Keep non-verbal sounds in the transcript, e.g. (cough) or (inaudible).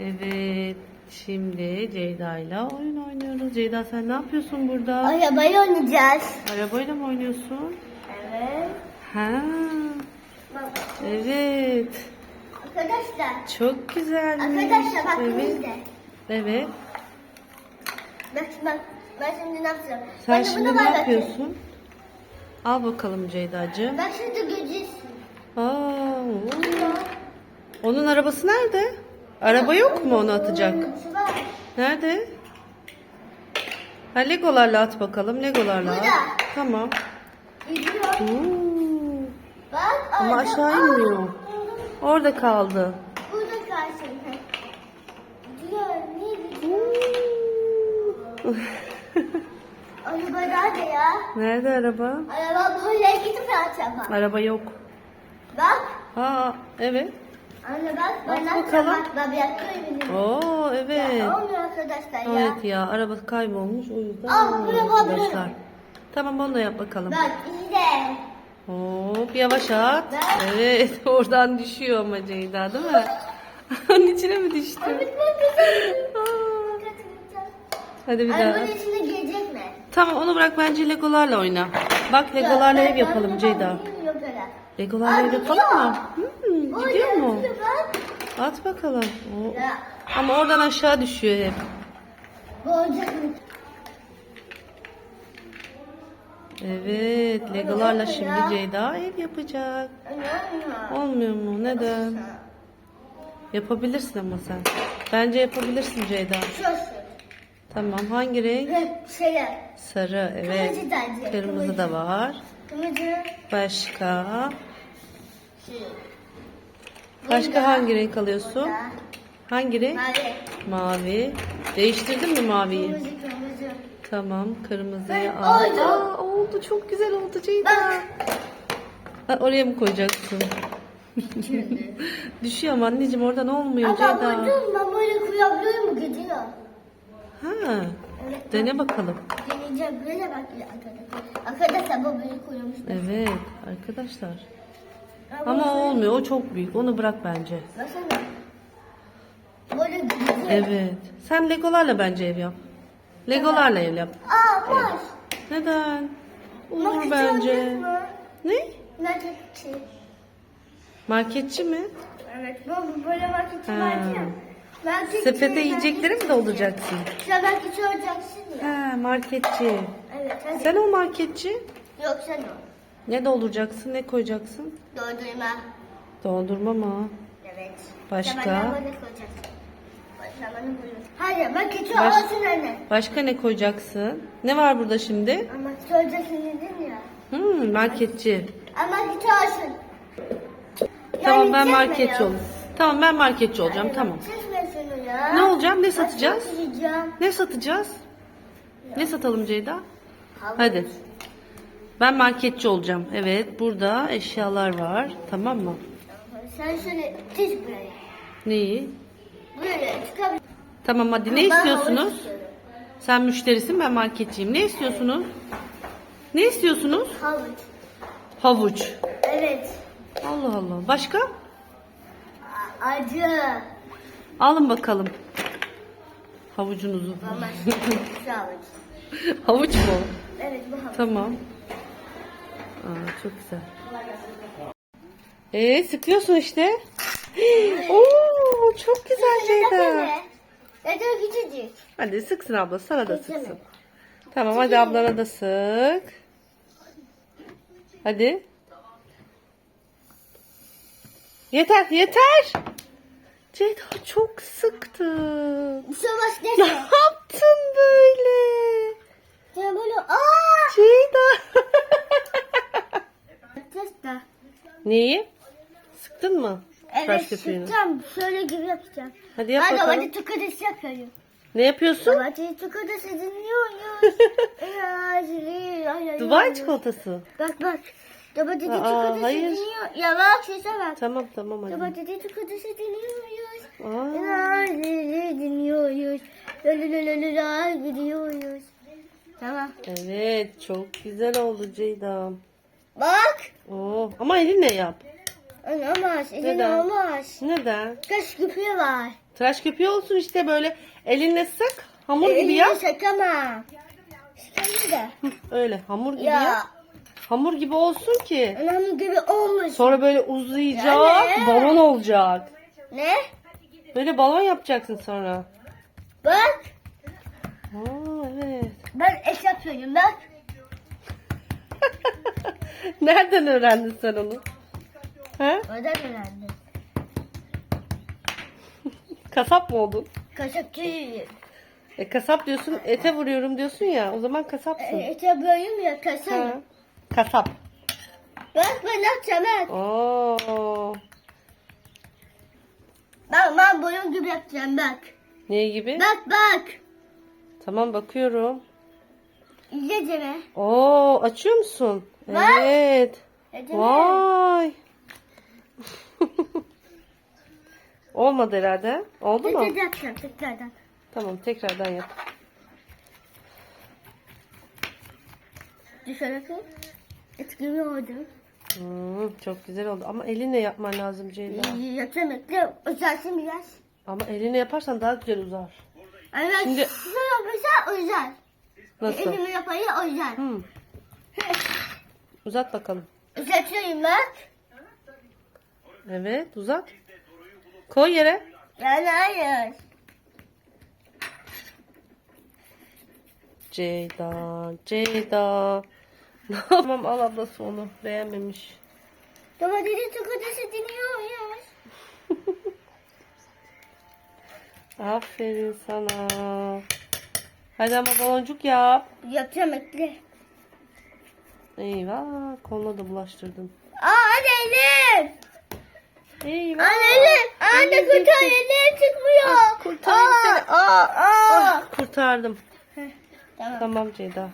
Evet. Şimdi Ceyda ile oyun oynuyoruz. Ceyda sen ne yapıyorsun burada? Arabayı oynayacağız. Arabayla mı oynuyorsun? Evet. Ha. Bak. Evet. Arkadaşlar. Çok güzelmiş. Arkadaşlar bak Evet. bizde. Evet. Bak bak. Ben şimdi ne yapacağım? Sen Bak, şimdi ne bak bakayım. yapıyorsun? Al bakalım Ceyda'cığım. Bak şimdi göreceksin. Aa, oo. Onun arabası nerede? Araba yok mu onu atacak? Nerede? Ha legolarla at bakalım. Legolarla at. Tamam. Oo. Bak Ama aşağı inmiyor. Orada kaldı. Burada kalsın. Oo. Araba nerede ya? Nerede araba? Araba böyle gidip acaba. Araba yok. Bak. Ha evet. Anne bak. Bak Bana bakalım. bak. Yapıyorum. Oo evet. Olmuyor arkadaşlar ya. Evet ya araba kaybolmuş o yüzden Al, olmuyor arkadaşlar. buraya. Tamam onu da yap bakalım. Bak işte. Hop yavaş at. Ben- Evet (laughs) oradan düşüyor ama Ceyda değil mi? (laughs) Onun içine mi düştü? Evet bak güzel. Aa, Hadi bir daha. Arabanın içine girecek mi? Tamam onu bırak bence legolarla oyna. Bak legolarla ev yapalım Ceyda. Legolarla ev yapalım mı? Orada gidiyor mu? At bakalım. Ya Ama oradan aşağı düşüyor hep. Evet legolarla şimdi Ceyda ev yapacak. Olmuyor mu? Neden? Yapabilirsin ama sen. Bence yapabilirsin Ceyda. Tamam hangi renk? Sarı evet. Kırmızı da var. Başka? Başka hangi renk alıyorsun? Burada. Hangi renk? Mavi. Mavi. Değiştirdin mi maviyi? Kırmızı kırmızı. Tamam kırmızıyı Ben- al. Oldu. Aa, oldu çok güzel oldu Ceyda. Bak. Oraya mı koyacaksın? (laughs) Düşüyor ama anneciğim oradan olmuyor Ama Ceyda. buldum ben böyle kuyabiliyor mu gidiyor? Ha. Evet. Dene bakalım. Deneyeceğim böyle bak arkadaşlar. Arkadaşlar bu böyle koymuş. Evet arkadaşlar. Ama o olmuyor. O çok büyük. Onu bırak bence. Böyle. Evet. Sen legolarla bence ev yap. Legolarla ev yap. Aa boş. Neden? Olur Marketçi bence. mı? Ne? Marketçi. Marketçi mi? Evet bu böyle marketçi Ha. vardı ya. Marketçi, Sepete yiyecekleri mi dolduracaksın? Sen marketçi olacaksın ya. Ha, marketçi. Evet hadi. Sen o marketçi. Yok sen o. Ne dolduracaksın? Ne koyacaksın? Doldurma. Doldurma mı? Evet. Başka? Böyle böyle. Hadi marketçi Baş- olsun anne. Başka ne koyacaksın? Ne var burada şimdi? Ama söyleyeceksin dedin ya. Hmm, marketçi. Ama marketçi olsun. Tamam ben çizme marketçi ya. olayım. Tamam ben marketçi olacağım tamam. Çizme şunu ya. Ne olacağım? Ne Ben satacağız? Ne satacağız? Ne satalım Ceyda? Havuç. Hadi. Ben marketçi olacağım. Evet burada eşyalar var. Tamam mı? Sen şöyle çiz buraya. Neyi? Böyle çıkabilir. Tamam hadi ne istiyorsunuz? Sen müşterisin ben marketçiyim. Ne istiyorsunuz? Ne istiyorsunuz? Havuç. Havuç. Evet. Allah Allah. Başka? Acı. Alın bakalım. Havucunuzu. (laughs) Şu havuç. Havuç mu? Evet bu havuç. Tamam. Aa, çok güzel. Ee, sıkıyorsun işte. (gasps) Oo, çok güzel Ceyda. Ya da küçücük. Hadi sıksın abla sana da sıksın. Tamam hadi ablana da sık. Hadi. Yeter yeter. Ceyda çok savaş Ne yaptın böyle? Sen böyle aaa. Ceyda. Neyi? Sıktın mı? Evet köpüğünü. sıkacağım. Şöyle gibi yapacağım. Hadi yap Hadi bakalım. hadi tukadesi yapıyorum. Ne yapıyorsun? Hadi tukadesi dinliyoruz. (laughs) Ya, Dubai çikolatası. Bak bak. Domatesi Aa, çikolatası hayır. dinliyor. Ya bak sese bak. Tamam tamam hadi. Domatesi çikolatası dinliyoruz. Aa, la, la, dinliyoruz. La la la la la la gidiyoruz. Tamam. evet çok güzel oldu Ceyda. Bak. Oo, ama elinle yap. Olmaz. İzin Neden? olmaz. Neden? Kaç küpü var. Tıraş köpüğü olsun işte böyle elinle sık. Hamur gibi Elini yap. sakama. Sakama da. Öyle hamur gibi Ya. yap. Hamur gibi olsun ki. Anam gibi olmuş. Sonra böyle uzayacak, Yani. balon olacak. Ne? Böyle balon yapacaksın sonra. Bak. Aa evet. Ben et yapıyorum bak. (laughs) Nereden öğrendin sen onu? He? Oradan öğrendim. (laughs) Kasap mı oldun? Kasapçıyım. E, kasap diyorsun, ete vuruyorum diyorsun ya. O zaman E, kasapsın. et yapıyorum ya Ha. kasap. Kasap. Bak ben yapacağım bak. Oo. Bak ben boyun gibi yapacağım bak. Ne gibi? Bak bak. Tamam bakıyorum. Mi? Oo, açıyor musun? Bak. Evet. Mi? Vay. (laughs) Olmadı herhalde. Oldu mu? Tekrar yapacağım tekrardan. Tamam tekrardan yap. Dışarı koy. Etkili oldu. Hmm, çok güzel oldu. Ama elinle yapman lazım Ceyda. Bekle. Uzatsın biraz. Ama elinle yaparsan daha güzel uzar. Evet. Şimdi- Şu yapırsa uzar. Nasıl? Elimi yapayım uzar. Hmm, (laughs) uzat bakalım. Uzatıyorum bak. Evet uzat. Koy yere. Yani hayır. Ceyda, Ceyda. (laughs) tamam al ablası onu. Beğenmemiş. Domatesi çikolatası dinliyormuş. (laughs) Aferin sana. Hadi ama baloncuk yap. Yapacağım bekle. Eyvah koluna da bulaştırdın. Aa anne elim. Eyvah. Anne. Anne kurtar elim çıkmıyor. Kurtarayım Aa. seni. Aa, Aa. ah, kurtardım. Tamam. Tamam Ceyda.